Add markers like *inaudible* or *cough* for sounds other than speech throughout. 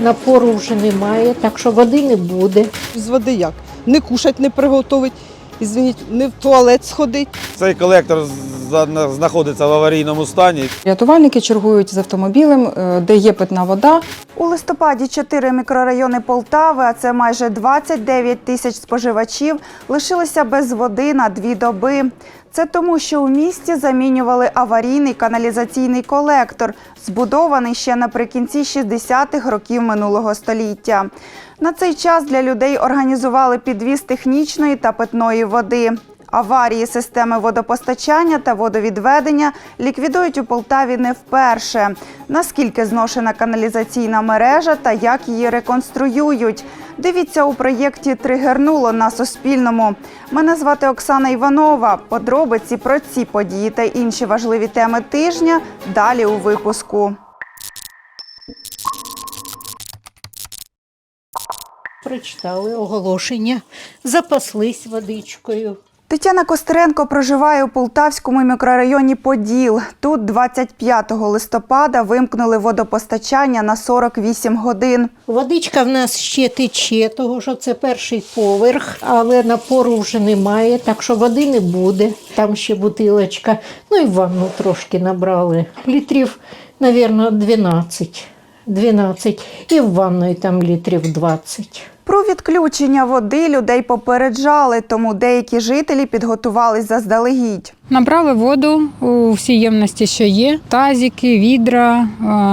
Напору вже немає, так що води не буде. З води як? Не кушать, не приготовить, ізвиніть, не в туалет сходить. Цей колектор за- знаходиться в аварійному стані. Рятувальники чергують з автомобілем, е, де є питна вода. У листопаді чотири мікрорайони Полтави, а це майже 29 тисяч споживачів, лишилися без води на дві доби. Це тому, що у місті замінювали аварійний каналізаційний колектор, збудований ще наприкінці 60-х років минулого століття. На цей час для людей організували підвіз технічної та питної води. Аварії системи водопостачання та водовідведення ліквідують у Полтаві не вперше. Наскільки зношена каналізаційна мережа та як її реконструюють? Дивіться у проєкті Тригернуло на Суспільному. Мене звати Оксана Іванова. Подробиці про ці події та інші важливі теми тижня далі у випуску. Прочитали оголошення, запаслись водичкою. Тетяна Костеренко проживає у Полтавському мікрорайоні Поділ. Тут 25 листопада вимкнули водопостачання на 48 годин. Водичка в нас ще тече, того що це перший поверх, але напору вже немає, так що води не буде. Там ще бутилочка. Ну і ванну трошки набрали. Літрів, мабуть, 12. 12. І в ванної там літрів 20. Про відключення води людей попереджали, тому деякі жителі підготувались заздалегідь. Набрали воду у всі ємності, що є: тазики, відра,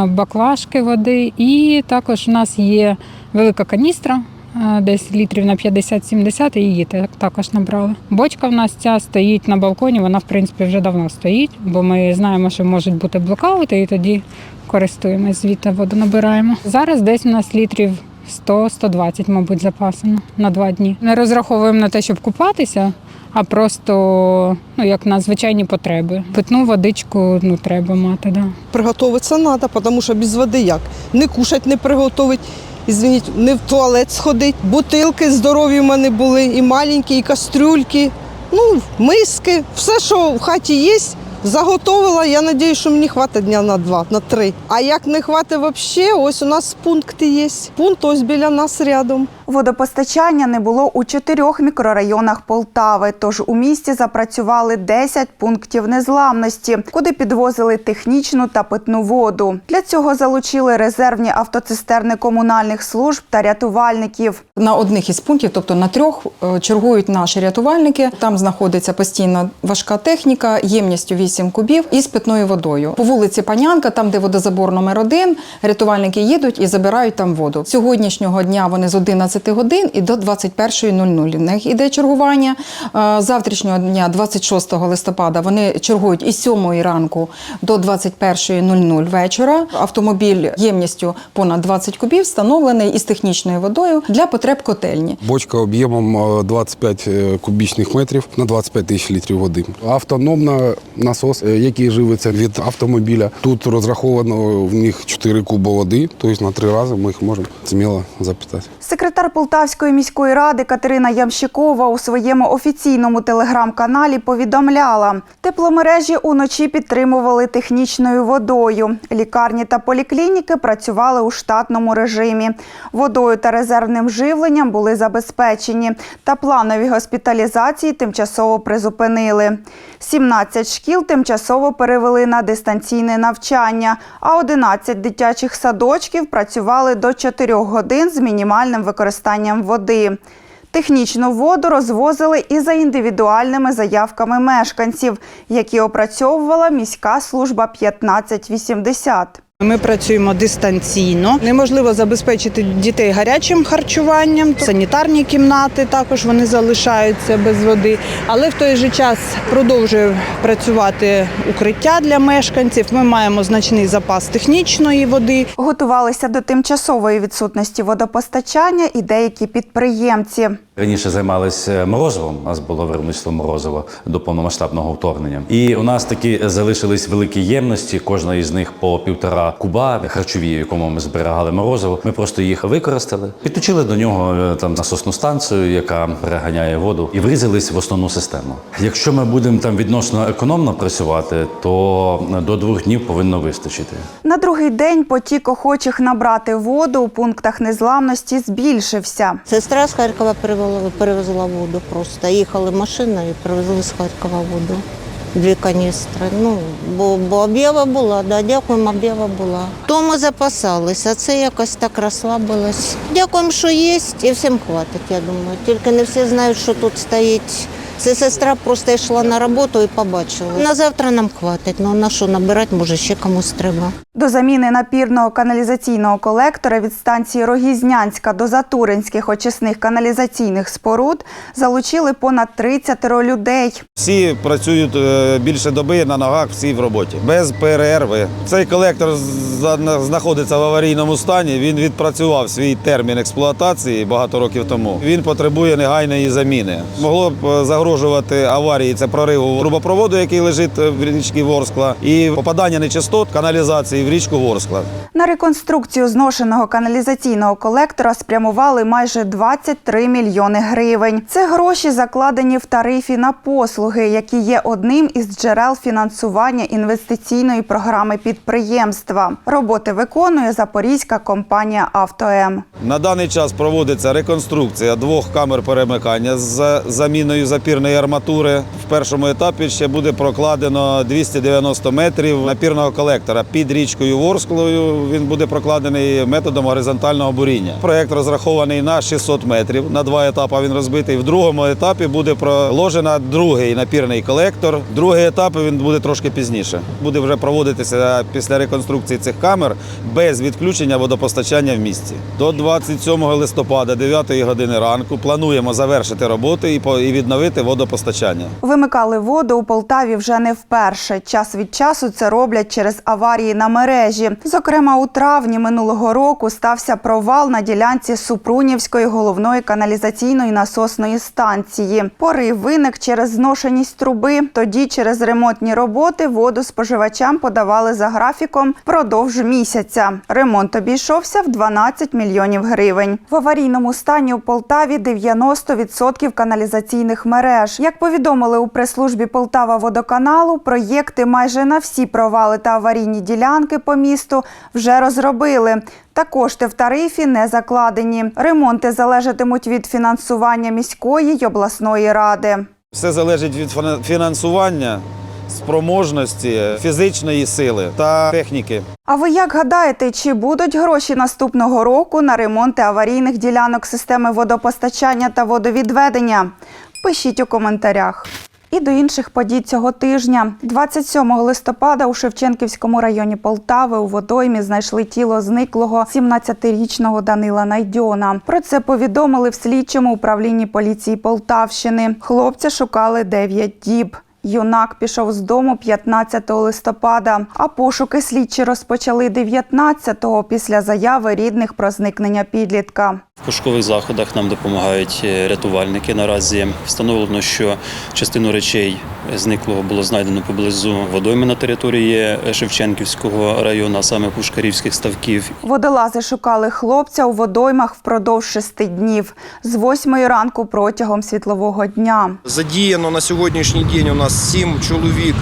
баклажки води. І також у нас є велика каністра, десь літрів на 50-70, і її та- також набрали. Бочка в нас ця стоїть на балконі, вона в принципі вже давно стоїть, бо ми знаємо, що можуть бути блокаути, і тоді користуємось звідти воду набираємо. Зараз десь у нас літрів 100-120, мабуть, запасено на два дні. Не розраховуємо на те, щоб купатися, а просто ну, як на звичайні потреби. Питну водичку ну, треба мати. Да. Приготуватися треба, тому що без води як? Не кушать, не приготовить, ізвиніть, не в туалет сходить. Бутилки здорові в мене були, і маленькі, і кастрюльки, ну, миски, все, що в хаті є. Заготовила, я сподіваюся, що мені хватить дня на два, на три. А як не хватить взагалі, ось у нас пункти є. Пункт ось біля нас рядом. Водопостачання не було у чотирьох мікрорайонах Полтави, тож у місті запрацювали 10 пунктів незламності, куди підвозили технічну та питну воду. Для цього залучили резервні автоцистерни комунальних служб та рятувальників. На одних із пунктів, тобто на трьох, е, чергують наші рятувальники. Там знаходиться постійна важка техніка ємністю 8 кубів із питною водою. По вулиці Панянка, там де водозабор номер 1 рятувальники їдуть і забирають там воду. Сьогоднішнього дня вони з 11 годин і до 21.00. В них іде чергування. Е, Завтрашнього дня, 26 листопада, вони чергують із 7 ранку до 21.00 вечора. Автомобіль ємністю понад 20 кубів встановлений із технічною водою для потреб котельні. Бочка об'ємом е, 25 кубічних метрів на 25 тисяч літрів води. Автономна насос, е, який живиться від автомобіля. Тут розраховано в них 4 куби води, тобто на три рази ми їх можемо сміло запитати. Секретар Полтавської міської ради Катерина Ямщикова у своєму офіційному телеграм-каналі повідомляла, тепломережі уночі підтримували технічною водою. Лікарні та поліклініки працювали у штатному режимі. Водою та резервним живленням були забезпечені, та планові госпіталізації тимчасово призупинили. 17 шкіл тимчасово перевели на дистанційне навчання, а 11 дитячих садочків працювали до 4 годин з мінімальним використанням води. Технічну воду розвозили і за індивідуальними заявками мешканців, які опрацьовувала міська служба 1580. Ми працюємо дистанційно. Неможливо забезпечити дітей гарячим харчуванням. Санітарні кімнати також вони залишаються без води. Але в той же час продовжує працювати укриття для мешканців. Ми маємо значний запас технічної води. Готувалися до тимчасової відсутності водопостачання і деякі підприємці. Раніше займалися морозивом. У нас було виробництво морозива до повномасштабного вторгнення. І у нас такі залишились великі ємності. Кожна із них по півтора куба харчові, в якому ми зберігали морозиво. Ми просто їх використали, підключили до нього е, там насосну станцію, яка переганяє воду, і врізались в основну систему. Якщо ми будемо там відносно економно працювати, то до двох днів повинно вистачити. На другий день потік охочих набрати воду у пунктах незламності збільшився. Сестра з Харкова перевела, перевезла воду просто. Їхали машиною і привезли з Харкова воду. Дві каністри. Ну, бо, бо об'ява була, да, дякуємо, об'ява була. То ми запасалися, це якось так розслабилось. Дякуємо, що є, і всім хватить, я думаю. Тільки не всі знають, що тут стоїть. Це сестра просто йшла на роботу і побачила. На завтра нам хватить, ну на що набирати, може ще комусь треба. До заміни напірного каналізаційного колектора від станції Рогізнянська до Затуринських очисних каналізаційних споруд залучили понад 30 людей. Всі працюють е, більше доби на ногах, всі в роботі, без перерви. Цей колектор знаходиться в аварійному стані. Він відпрацював свій термін експлуатації багато років тому. Він потребує негайної заміни. Могло б е, загрожувати аварії. Це прориву трубопроводу, який лежить е, в річці Ворскла, і попадання нечистот каналізації в річку Ворскла. На реконструкцію зношеного каналізаційного колектора спрямували майже 23 мільйони гривень. Це гроші закладені в тарифі на послуги, які є одним із джерел фінансування інвестиційної програми підприємства. Роботи виконує запорізька компанія «Автоем». На даний час проводиться реконструкція двох камер перемикання з заміною запірної арматури. В першому етапі ще буде прокладено 290 метрів напірного колектора під річкою Ворсклою. Він буде прокладений методом горизонтального буріння. Проект розрахований на 600 метрів. На два етапи він розбитий. В другому етапі буде проложено другий напірний колектор. Другий етап він буде трошки пізніше. Буде вже проводитися після реконструкції цих камер без відключення водопостачання в місті. До 27 листопада, 9 години ранку, плануємо завершити роботи і відновити водопостачання. Вимикали воду у Полтаві вже не вперше. Час від часу це роблять через аварії на мережі. Зокрема, у травні минулого року стався провал на ділянці Супрунівської головної каналізаційної насосної станції. Порив виник через зношеність труби. Тоді через ремонтні роботи воду споживачам подавали за графіком впродовж місяця. Ремонт обійшовся в 12 мільйонів гривень. В аварійному стані у Полтаві 90% каналізаційних мереж. Як повідомили у прес-службі Полтава водоканалу, проєкти майже на всі провали та аварійні ділянки по місту вже розробили. Та кошти в тарифі не закладені. Ремонти залежатимуть від фінансування міської й обласної ради. Все залежить від фіна- фінансування, спроможності, фізичної сили та техніки. А ви як гадаєте, чи будуть гроші наступного року на ремонти аварійних ділянок системи водопостачання та водовідведення? Пишіть у коментарях. І до інших подій цього тижня. 27 листопада у Шевченківському районі Полтави у водоймі знайшли тіло зниклого 17-річного Данила Найдьона. Про це повідомили в слідчому управлінні поліції Полтавщини. Хлопця шукали 9 діб. Юнак пішов з дому 15 листопада, а пошуки слідчі розпочали 19-го після заяви рідних про зникнення підлітка. В пошукових заходах нам допомагають е, рятувальники. Наразі встановлено, що частину речей зниклого було знайдено поблизу водойми на території Шевченківського району, а саме Пушкарівських ставків. Водолази шукали хлопця у водоймах впродовж шести днів з 8 ранку протягом світлового дня. Задіяно на сьогоднішній день у нас сім чоловік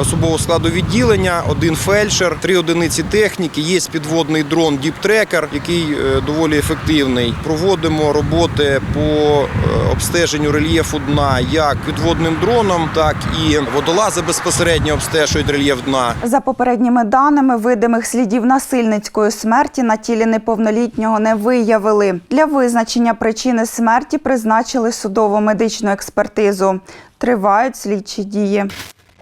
особового складу відділення, один фельдшер, три одиниці техніки. Є підводний дрон Діптрекер, який е, доволі ефективний. Проводимо роботи по е, обстеженню рельєфу дна як підводним дроном, так і водолази безпосередньо обстежують рельєф дна. За попередніми даними, видимих слідів насильницької смерті на тілі неповнолітнього не виявили. Для визначення причини смерті призначили судово-медичну експертизу. Тривають слідчі дії.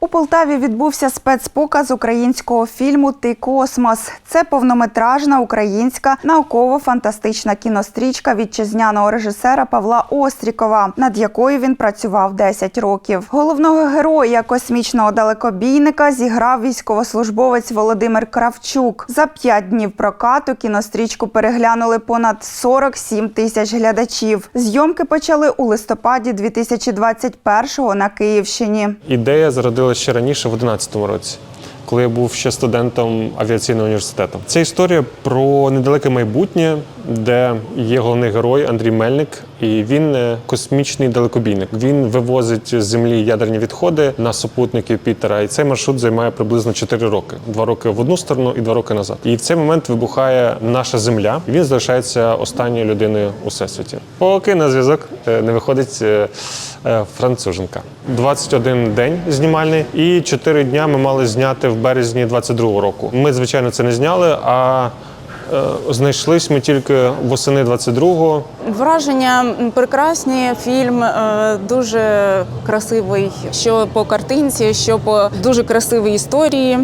У Полтаві відбувся спецпоказ українського фільму Ти космос. Це повнометражна українська науково-фантастична кінострічка вітчизняного режисера Павла Острікова, над якою він працював 10 років. Головного героя космічного далекобійника зіграв військовослужбовець Володимир Кравчук. За п'ять днів прокату кінострічку переглянули понад 47 тисяч глядачів. Зйомки почали у листопаді 2021-го на Київщині. Ідея зародилася ще раніше, в 2011 році, коли я був ще студентом авіаційного університету. Це історія про недалеке майбутнє, де є головний герой Андрій Мельник, і він е, космічний далекобійник. Він вивозить з землі ядерні відходи на супутники Пітера. І цей маршрут займає приблизно 4 роки: два роки в одну сторону і два роки назад. І в цей момент вибухає наша земля. і Він залишається останньою людиною у всесвіті. Поки на зв'язок е, не виходить. е, Француженка. 21 день знімальний, і 4 дня ми мали зняти в березні 22-го року. Ми, звичайно, це не зняли, а знайшлись ми тільки восени 22-го. Враження прекрасні. Фільм е, дуже красивий, що по картинці, що по дуже красивій історії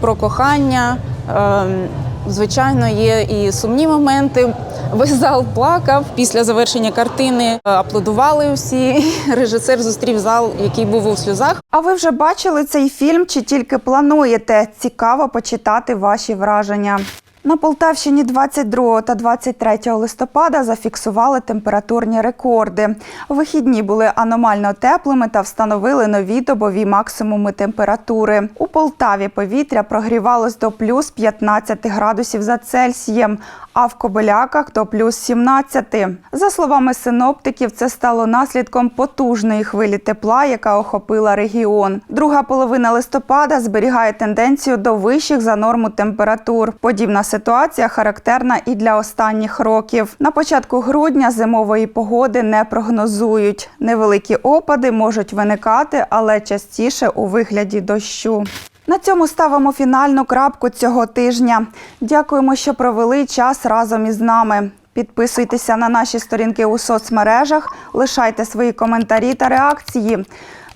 про кохання. Е, Звичайно, є і сумні моменти. Весь зал плакав після завершення картини. е, Аплодували всі. *laughs* Режисер зустрів зал, який був у сльозах. А ви вже бачили цей фільм чи тільки плануєте? Цікаво почитати ваші враження. На Полтавщині 22 та 23 листопада зафіксували температурні рекорди. Вихідні були аномально теплими та встановили нові добові максимуми температури. У Полтаві повітря прогрівалось до плюс 15 градусів за Цельсієм, а в Кобиляках до плюс 17. За словами синоптиків, це стало наслідком потужної хвилі тепла, яка охопила регіон. Друга половина листопада зберігає тенденцію до вищих за норму температур. Подібна ситуація характерна і для останніх років. На початку грудня зимової погоди не прогнозують. Невеликі опади можуть виникати, але частіше у вигляді дощу. На цьому ставимо фінальну крапку цього тижня. Дякуємо, що провели час разом із нами. Підписуйтеся на наші сторінки у соцмережах, лишайте свої коментарі та реакції.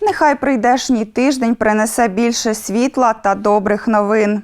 Нехай прийдешній тиждень принесе більше світла та добрих новин.